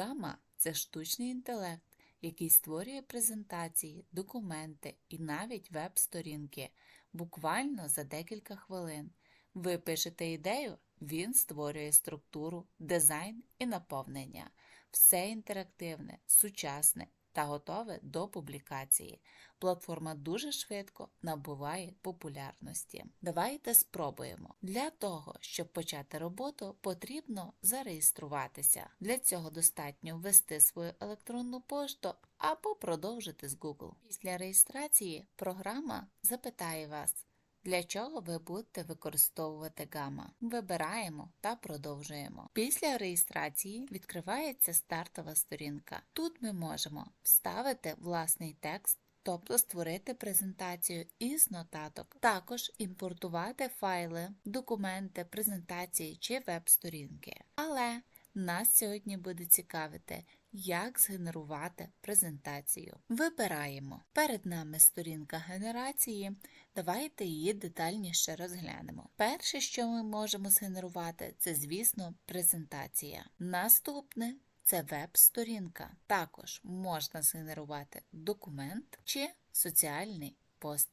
Гама це штучний інтелект, який створює презентації, документи і навіть веб-сторінки буквально за декілька хвилин. Ви пишете ідею, він створює структуру, дизайн і наповнення. Все інтерактивне, сучасне та готове до публікації. Платформа дуже швидко набуває популярності. Давайте спробуємо. Для того, щоб почати роботу, потрібно зареєструватися. Для цього достатньо ввести свою електронну пошту або продовжити з Google. Після реєстрації програма запитає вас. Для чого ви будете використовувати гама? Вибираємо та продовжуємо. Після реєстрації відкривається стартова сторінка. Тут ми можемо вставити власний текст, тобто створити презентацію із нотаток, також імпортувати файли, документи, презентації чи веб-сторінки. Але нас сьогодні буде цікавити, як згенерувати презентацію. Вибираємо. Перед нами сторінка генерації. Давайте її детальніше розглянемо. Перше, що ми можемо згенерувати, це, звісно, презентація. Наступне це веб-сторінка. Також можна згенерувати документ чи соціальний пост.